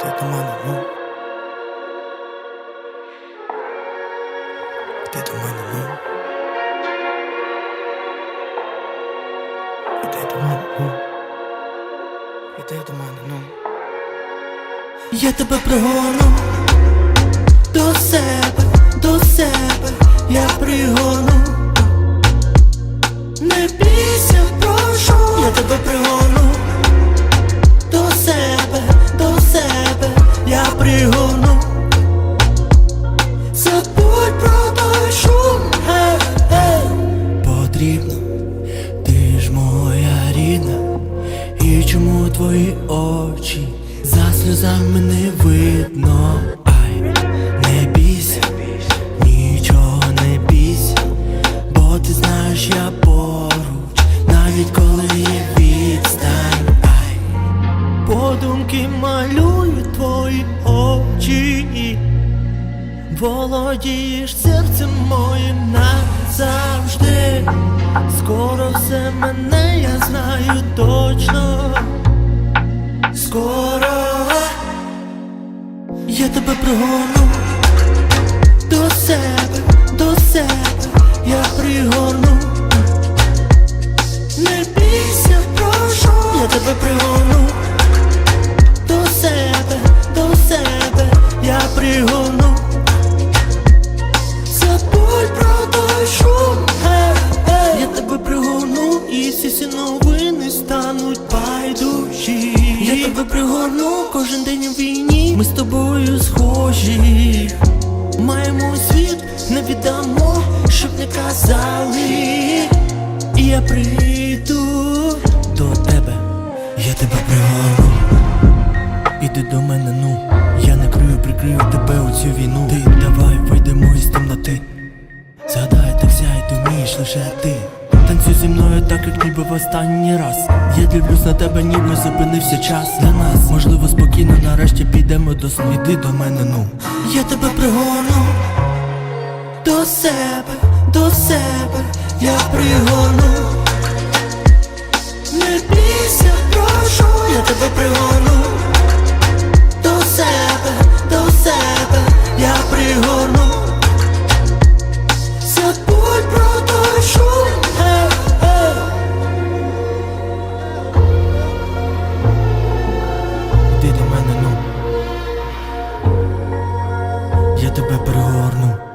Іди до мене, ну. Іди до мене, ну. Іди до мене, ну. Іди до мене, ну. Я тебе пригону до себе, до себе, я пригону. Не бійся, прошу, я тебе пригону твої очі за сльозами не видно? Ай, не бійся, нічого не бійся, бо ти знаєш, я поруч, навіть коли є відстань. Ай, Подумки малюють твої очі, володієш серцем моїм назавжди. Скоро все мене, я знаю точно. Скоро я тебе пригорну до себе, до себе, я пригорну. Не бійся, прошу, я тебе пригорну до себе, до себе, я пригорну. Забудь про той. Я тебе пригорну, і всі новини стануть байдужі. Я пригорну кожен день у війні. Ми з тобою схожі. Маємо світ, не віддамо, щоб не казали. І я прийду до тебе, я тебе пригорну. Іди до мене, ну я не крию, прикрию тебе у цю війну. Ти давай вийдемо із темноти. Згадай, так сяй, ти вмієш лише ти. Танцюй зі мною так, як ніби в останній раз. Я дивлюсь на тебе, ніби зупинився час для нас. Можливо, спокійно нарешті підемо до сну. Йди до мене, ну. Я тебе пригону до себе, до себе, я пригону. ти до мене, ну я тебе перегорну.